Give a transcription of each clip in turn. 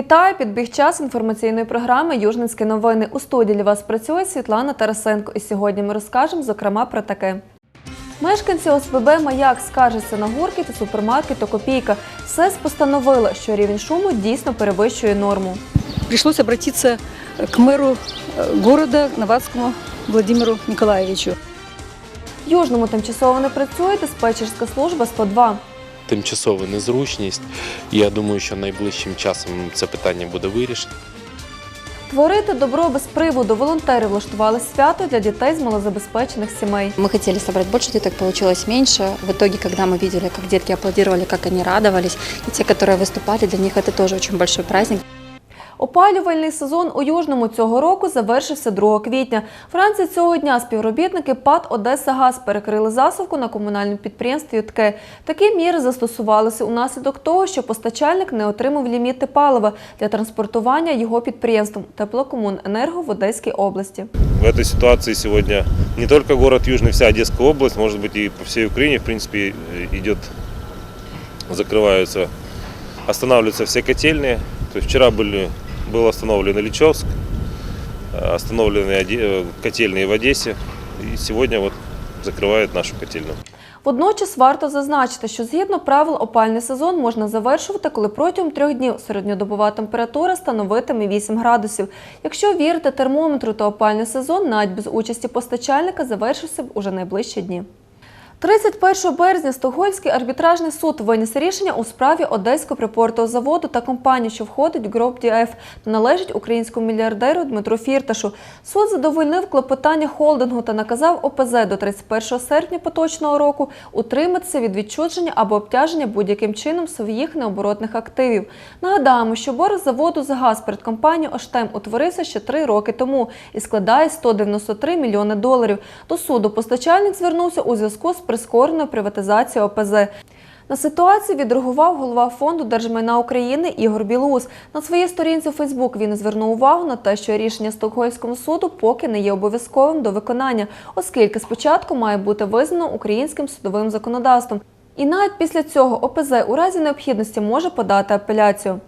Вітаю! Підбіг час інформаційної програми Южницькі новини. У студії для вас працює Світлана Тарасенко. І сьогодні ми розкажемо, зокрема, про таке. Мешканці ОСББ Маяк скаржаться на гурки та супермаркету Копійка. СЕС постановила, що рівень шуму дійсно перевищує норму. пришлось обратиться к мэру э, города Новацкому Владимиру Николаевичу. В Южному тимчасово не працює диспетчерська служба 102. тимчасова незручність. Я думаю, що найближчим часом це питання буде вирішено. Творити добро без приводу волонтери влаштували свято для дітей з малозабезпечених сімей. Мы хотели собрать больше деток, получилось меньше. В итоге, когда мы видели, как детки аплодировали, как они радовались, и те, которые выступали, для них это тоже очень большой праздник. Опалювальний сезон у Южному цього року завершився 2 квітня. Вранці цього дня співробітники ПАД Одеса Газ перекрили засувку на комунальному підприємстві ЮТКЕ. Такі міри застосувалися унаслідок того, що постачальник не отримав ліміти палива для транспортування його підприємством Теплокомуненерго в Одеській області. В этой ситуации сегодня не только город Южный, вся Одесская область, может быть и по всей Украине, в принципе, э, идет, закрываются, останавливаются все котельные. То есть вчера были, был остановлен Ильичевск, э, остановлены Оде- э, котельные в Одессе, и сегодня вот закрывают нашу котельную. Водночас варто зазначити, що згідно правил опальний сезон можна завершувати, коли протягом трьох днів середньодобова температура становитиме 8 градусів. Якщо вірити термометру, то опальний сезон навіть без участі постачальника завершився б уже найближчі дні. 31 березня Стокгольмський арбітражний суд виніс рішення у справі Одеського припортового заводу та компанії, що входить в ГРОП ДІФ та належить українському мільярдеру Дмитру Фірташу. Суд задовольнив клопотання холдингу та наказав ОПЗ до 31 серпня поточного року утриматися від відчуження або обтяження будь-яким чином своїх необоротних активів. Нагадаємо, що борг заводу за газ перед компанією Оштем утворився ще три роки тому і складає 193 мільйони доларів. До суду постачальник звернувся у зв'язку з прискореною приватизацією ОПЗ. На ситуацію відреагував голова фонду держмайна України Ігор Білус. На своїй сторінці у Фейсбук він звернув увагу на те, що рішення Стокгольмського суду поки не є обов'язковим до виконання, оскільки спочатку має бути визнано українським судовим законодавством. І навіть після цього ОПЗ у разі необхідності може подати апеляцію.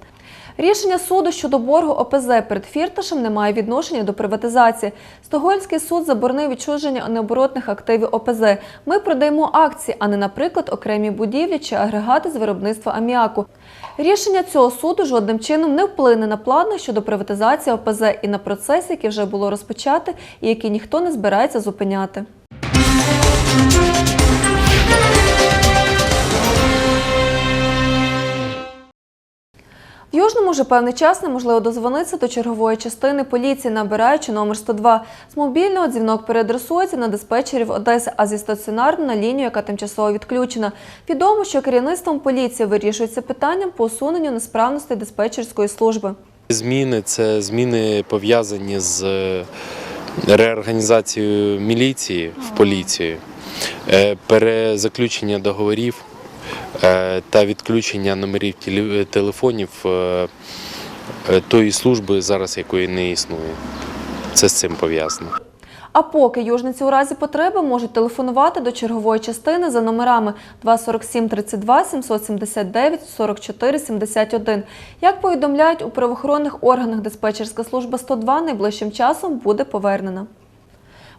Рішення суду щодо боргу ОПЗ перед Фірташем не має відношення до приватизації. Стокгольмський суд заборонив відчуження необоротних активів ОПЗ. Ми продаємо акції, а не, наприклад, окремі будівлі чи агрегати з виробництва аміаку. Рішення цього суду жодним чином не вплине на плани щодо приватизації ОПЗ і на процес, який вже було розпочати і який ніхто не збирається зупиняти. Южному вже певний час неможливо дозвонитися до чергової частини поліції, набираючи номер 102. З мобільного дзвінок переадресується на диспетчерів Одеси, а зі стаціонарну на лінію, яка тимчасово відключена. Відомо, що керівництвом поліції вирішується питанням по усуненню несправності диспетчерської служби. Зміни це зміни пов'язані з е, реорганізацією міліції в поліцію, е, перезаключення договорів та відключення номерів теле- телефонів е, е, тої служби, зараз якої не існує. Це з цим пов'язано. А поки южниці у разі потреби можуть телефонувати до чергової частини за номерами 247 32 779 44 71. Як повідомляють у правоохоронних органах, диспетчерська служба 102 найближчим часом буде повернена.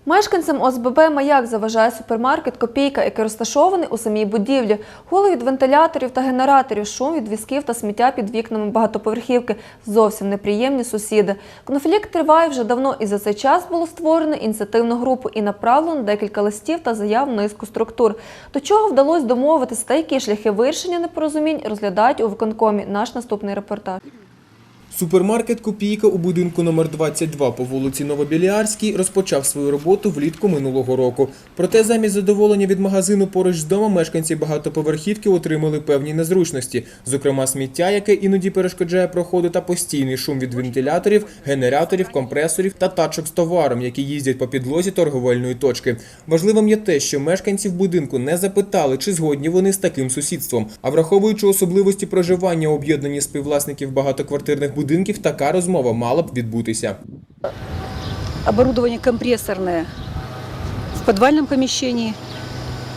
Мешканцям ОСББ «Маяк» заважає супермаркет «Копійка», який розташований у самій будівлі. Гули від вентиляторів та генераторів, шум від візків та сміття під вікнами багатоповерхівки. Зовсім неприємні сусіди. Конфлікт триває вже давно і за цей час було створено ініціативну групу і направлено декілька листів та заяв низку структур. До чого вдалося домовитися та які шляхи вирішення непорозумінь розглядають у виконкомі. Наш наступний репортаж. Супермаркет Копійка у будинку номер 22 по вулиці Новобіліарській розпочав свою роботу влітку минулого року. Проте замість задоволення від магазину поруч з домом мешканці багатоповерхівки отримали певні незручності, зокрема сміття, яке іноді перешкоджає проходу, та постійний шум від вентиляторів, генераторів, компресорів та тачок з товаром, які їздять по підлозі торговельної точки. Важливим є те, що мешканців будинку не запитали, чи згодні вони з таким сусідством. А враховуючи особливості проживання у об'єднанні співвласників багатоквартирних будинків, така розмова мала б відбутися. Оборудование компрессорное в подвальном помещении,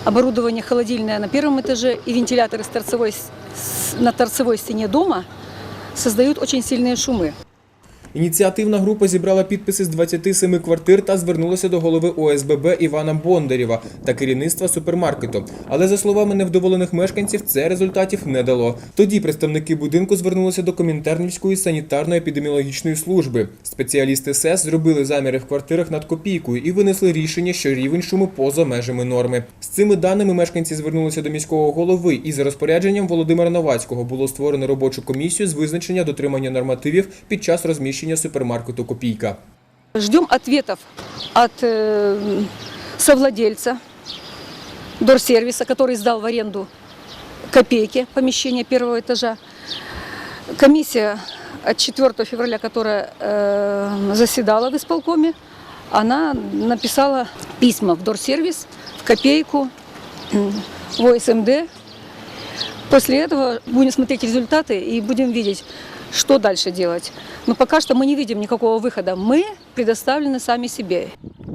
оборудование холодильное на первом этаже и вентиляторы с торцевой, с- с- на торцевой стене дома создают очень сильные шумы. Ініціативна група зібрала підписи з 27 квартир та звернулася до голови ОСББ Івана Бондарєва та керівництва супермаркету. Але за словами невдоволених мешканців, це результатів не дало. Тоді представники будинку звернулися до Комінтернівської санітарно-епідеміологічної служби. Спеціалісти СЕС зробили заміри в квартирах над копійкою і винесли рішення, що рівень шуму поза межами норми. З цими даними мешканці звернулися до міського голови, і за розпорядженням Володимира Новацького було створено робочу комісію з визначення дотримання нормативів під час розміщення супермаркету Копійка. Ждем ответов от э, совладельца Дорсервиса, который сдал в аренду копейки помещения первого этажа. Комиссия от 4 февраля, которая э, заседала в исполкоме, она написала письма в Дорсервис, в копейку, м, в ОСМД. После этого будем смотреть результаты и будем видеть, что дальше делать. Но пока что мы не видим никакого выхода. Мы предоставлены сами себе.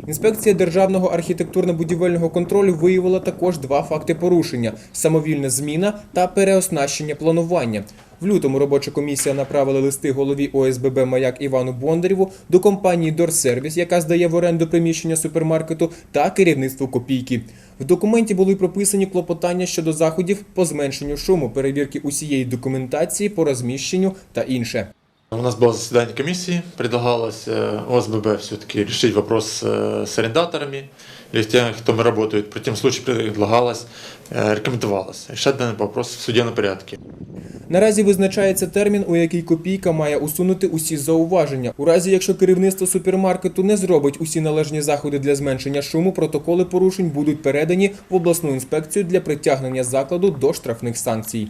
Інспекція державного архітектурно-будівельного контролю виявила також два факти порушення: самовільна зміна та переоснащення планування. В лютому робоча комісія направила листи голові ОСББ Маяк Івану Бондарєву до компанії Дорсервіс, яка здає в оренду приміщення супермаркету, та керівництву копійки. В документі були прописані клопотання щодо заходів по зменшенню шуму, перевірки усієї документації по розміщенню та інше. У нас было заседание комиссии, предлагалось э, ОСББ все-таки решить вопрос э, с арендаторами или с теми, кто мы работает. В противном случае предлагалось, э, рекомендовалось решать данный вопрос в судебном порядке. Наразі визначається термін, у який копійка має усунути усі зауваження. У разі, якщо керівництво супермаркету не зробить усі належні заходи для зменшення шуму, протоколи порушень будуть передані в обласну інспекцію для притягнення закладу до штрафних санкцій.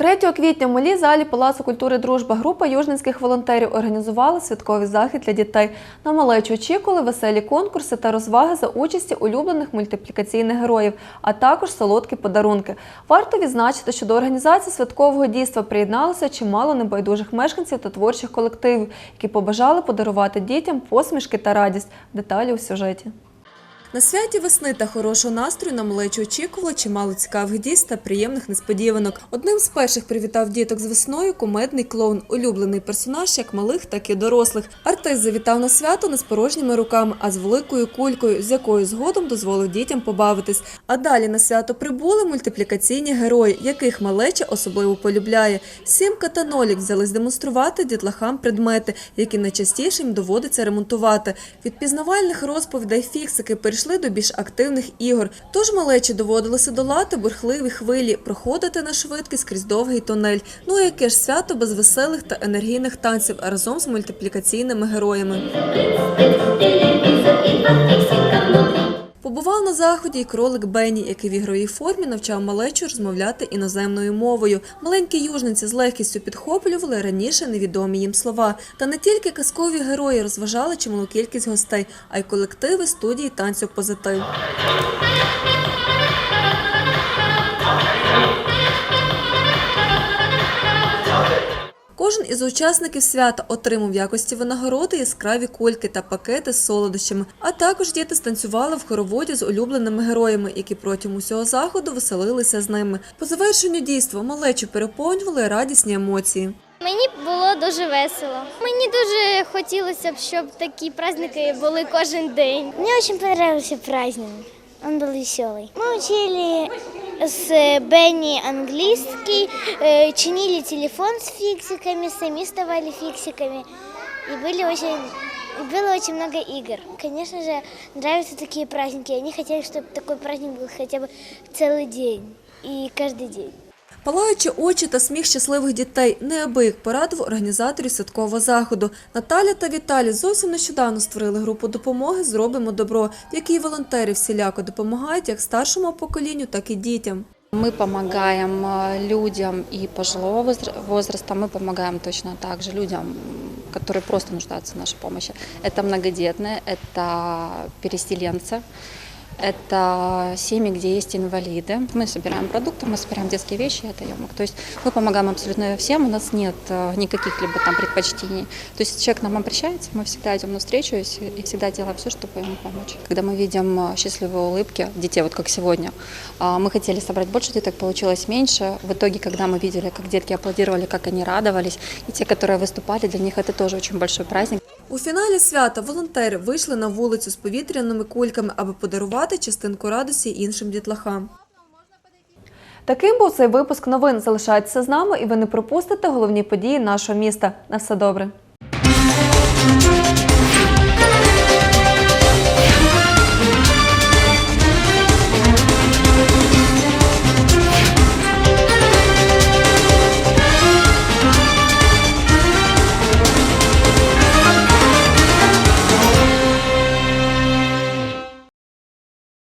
3 квітня в малій залі Палацу культури Дружба група южницьких волонтерів організувала святковий захід для дітей. На малечу очікували веселі конкурси та розваги за участі улюблених мультиплікаційних героїв, а також солодкі подарунки. Варто відзначити, що до організації святкового дійства приєдналося чимало небайдужих мешканців та творчих колективів, які побажали подарувати дітям посмішки та радість. Деталі у сюжеті. На святі весни та хорошого настрою на малечу очікувало чимало цікавих дійств та приємних несподіванок. Одним з перших привітав діток з весною кумедний клоун, улюблений персонаж як малих, так і дорослих. Артист завітав на свято не з порожніми руками, а з великою кулькою, з якою згодом дозволив дітям побавитись. А далі на свято прибули мультиплікаційні герої, яких малеча особливо полюбляє. Сімка та Нолік взялись демонструвати дітлахам предмети, які найчастіше їм доводиться ремонтувати. Від пізнавальних розповідей фіксики перейшли до більш активних ігор. Тож малечі доводилося долати бурхливі хвилі, проходити на швидкість крізь довгий тунель. Ну яке ж свято без веселих та енергійних танців разом з мультиплікаційними героями. Побував на заході і кролик Бенні, який в ігровій формі навчав малечу розмовляти іноземною мовою. Маленькі южниці з легкістю підхоплювали раніше невідомі їм слова. Та не тільки казкові герої розважали чималу кількість гостей, а й колективи студії танцю позитив. Кожен із учасників свята отримав в якості винагороди яскраві кульки та пакети з солодощами. А також діти станцювали в хороводі з улюбленими героями, які протягом усього заходу веселилися з ними. По завершенню дійства малечу переповнювали радісні емоції. Мені було дуже весело. Мені дуже хотілося б, щоб такі праздники були кожен день. Мне очень понравился праздник. Он был веселый. Мы учили с Бенни английский, э, чинили телефон с фиксиками, сами ставали фиксиками. И были очень, и было очень много игр. Конечно же, нравятся такие праздники. Они хотели, чтобы такой праздник был хотя бы целый день и каждый день. Палаючи очі та сміх щасливих дітей неабияк порадив організаторів святкового заходу. Наталя та Віталій зовсім нещодавно створили групу допомоги Зробимо добро, в якій волонтери всіляко допомагають як старшому поколінню, так і дітям. Мы помогаем э, людям и пожилого возра- возраста, мы помогаем точно так же людям, м, которые просто нуждаются в нашей помощи. Это многодетные, это переселенцы, Это семьи, где есть инвалиды. Мы собираем продукты, мы собираем детские вещи и отдаем их. То есть мы помогаем абсолютно всем, у нас нет э, никаких либо там предпочтений. То есть человек к нам обращается, мы всегда идем навстречу и с- и всегда делаем все, чтобы ему помочь. Когда мы видим э, счастливые улыбки детей, вот как сегодня, а, мы хотели собрать больше деток, получилось меньше. В итоге, когда мы видели, как детки аплодировали, как они радовались, и те, которые выступали, для них это тоже очень большой праздник. У фіналі свята волонтери вийшли на вулицю з повітряними кульками, аби подарувати частинку радості іншим дітлахам. Таким був цей випуск новин. Залишайтеся з нами, і ви не пропустите головні події нашого міста. На все добре.